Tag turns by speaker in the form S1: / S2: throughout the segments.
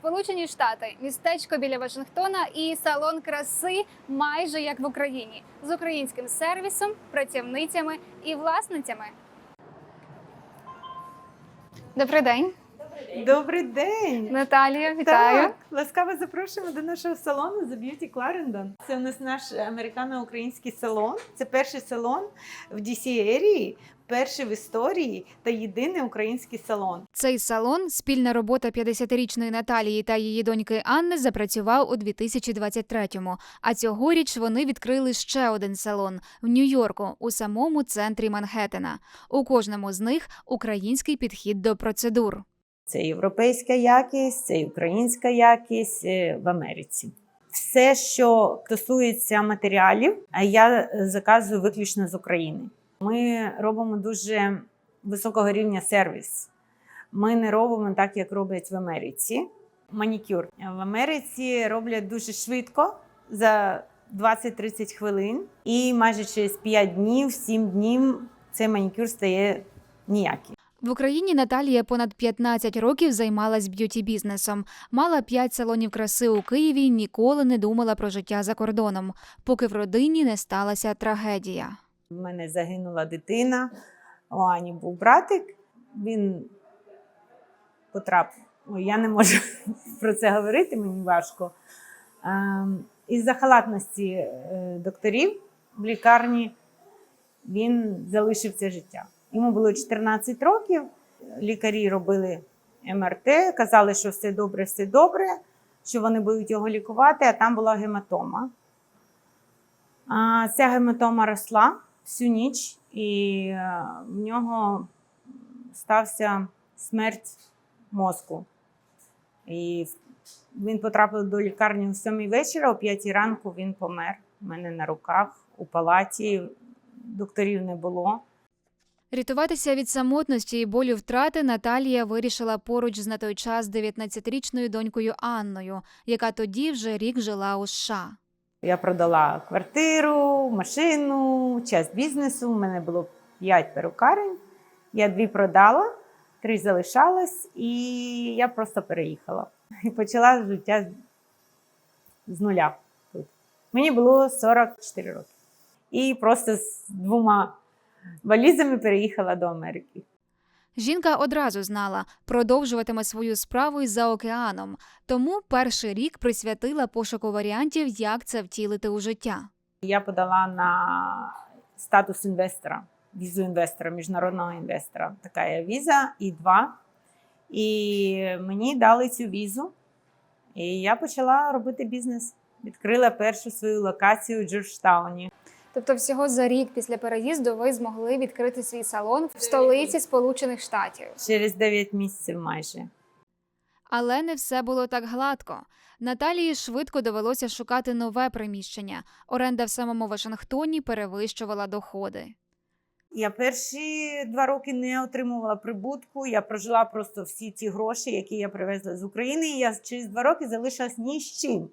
S1: Сполучені Штати, містечко біля Вашингтона і салон краси майже як в Україні з українським сервісом, працівницями і власницями. Добрий день,
S2: Добрий день!
S1: Наталія. Вітаю.
S2: Так, ласкаво запрошуємо до нашого салону The Beauty Clarendon. Це у нас наш американо-український салон. Це перший салон в DC ерії, перший в історії та єдиний український салон.
S1: Цей салон, спільна робота 50-річної Наталії та її доньки Анни, запрацював у 2023-му. А цьогоріч вони відкрили ще один салон в Нью-Йорку, у самому центрі Манхеттена. У кожному з них український підхід до процедур.
S2: Це європейська якість, це українська якість е, в Америці. Все, що стосується матеріалів, а я заказую виключно з України. Ми робимо дуже високого рівня сервіс. Ми не робимо так, як роблять в Америці. Манікюр в Америці роблять дуже швидко за 20-30 хвилин, і майже через 5 днів, 7 днів цей манікюр стає ніякий.
S1: В Україні Наталія понад 15 років займалась б'юті-бізнесом. Мала 5 салонів краси у Києві, ніколи не думала про життя за кордоном, поки в родині не сталася трагедія.
S2: У мене загинула дитина. У Ані був братик. Він потрапив. Ой, я не можу про це говорити, мені важко. Ем, Із-за халатності е, докторів в лікарні він залишив це життя. Йому було 14 років. Лікарі робили МРТ, казали, що все добре, все добре, що вони будуть його лікувати, а там була гематома. А ця гематома росла всю ніч, і е, в нього стався смерть мозку. І він потрапив до лікарні о 7 вечора, о 5 ранку він помер. У мене на руках у палаті. Докторів не було.
S1: Рятуватися від самотності і болю втрати Наталія вирішила поруч з на той час 19-річною донькою Анною, яка тоді вже рік жила у США.
S2: Я продала квартиру, машину, час бізнесу. У мене було 5 перукарень. Я дві продала, три залишалось, і я просто переїхала. І почала життя з нуля. Мені було 44 роки. І просто з двома валізами переїхала до Америки.
S1: Жінка одразу знала, продовжуватиме свою справу й за океаном, тому перший рік присвятила пошуку варіантів, як це втілити у життя.
S2: Я подала на статус інвестора, візу інвестора, міжнародного інвестора. Така є віза і два. І мені дали цю візу. І я почала робити бізнес. Відкрила першу свою локацію у Джорджтауні.
S1: Тобто, всього за рік після переїзду ви змогли відкрити свій салон в столиці Сполучених Штатів.
S2: Через 9 місяців майже.
S1: Але не все було так гладко. Наталії швидко довелося шукати нове приміщення. Оренда в самому Вашингтоні перевищувала доходи.
S2: Я перші два роки не отримувала прибутку. Я прожила просто всі ті гроші, які я привезла з України. І я через два роки залишилась ні з чим.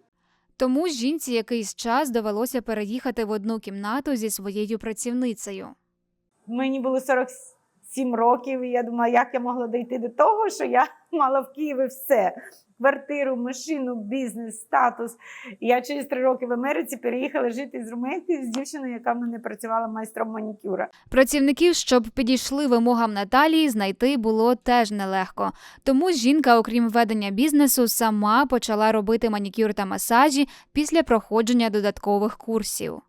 S1: Тому жінці якийсь час довелося переїхати в одну кімнату зі своєю працівницею.
S2: Мені було 47 років, і я думала, як я могла дійти до того, що я мала в Києві все: квартиру, машину, бізнес, статус. І я через три роки в Америці переїхала жити з Румейкою з дівчиною, яка в мене працювала майстром манікюра.
S1: Працівників, щоб підійшли вимогам Наталії, знайти було теж нелегко. Тому жінка, окрім ведення бізнесу, сама почала робити манікюр та масажі після проходження додаткових курсів.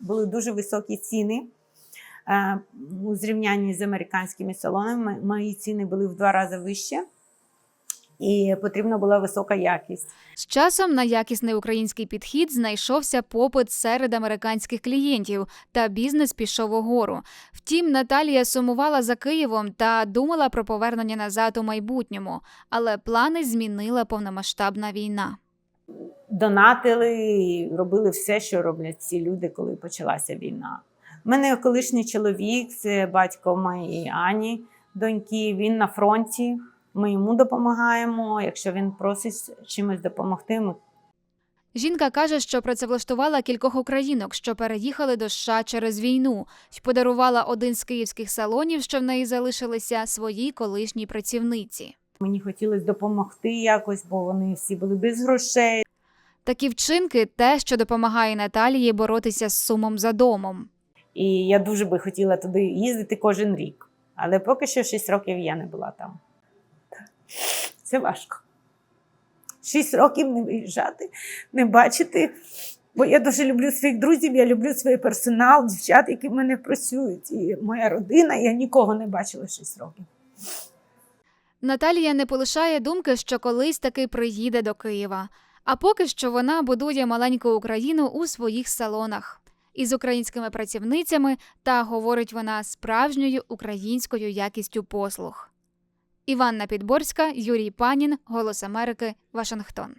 S2: Були дуже високі ціни. Е, У зрівнянні з американськими салонами мої ціни були в два рази вище, і потрібна була висока якість.
S1: З часом на якісний український підхід знайшовся попит серед американських клієнтів, та бізнес пішов угору. Втім, Наталія сумувала за Києвом та думала про повернення назад у майбутньому, але плани змінила повномасштабна війна.
S2: донатили і робили все, що роблять ці люди, коли почалася війна. У мене колишній чоловік, це батько моєї Ані, доньки. Він на фронті. Ми йому допомагаємо. Якщо він просить чимось допомогти, ми
S1: Жінка каже, що працевлаштувала кількох українок, що переїхали до США через війну, й подарувала один з київських салонів, що в неї залишилися, своїй колишній працівниці.
S2: Мені хотілося допомогти якось, бо вони всі були без грошей.
S1: Такі вчинки те, що допомагає Наталії боротися з сумом за домом.
S2: І я дуже би хотіла туди їздити кожен рік. Але поки що 6 років я не була там. Це важко. 6 років не виїжджати, не бачити. Бо я дуже люблю своїх друзів, я люблю свій персонал, дівчат, які в мене працюють. І моя родина, я нікого не бачила 6 років.
S1: Наталія не полишає думки, що колись таки приїде до Києва. А поки що вона будує маленьку Україну у своїх салонах із українськими працівницями та говорить вона справжньою українською якістю послуг. Іванна Підборська, Юрій Панін, Голос Америки, Вашингтон.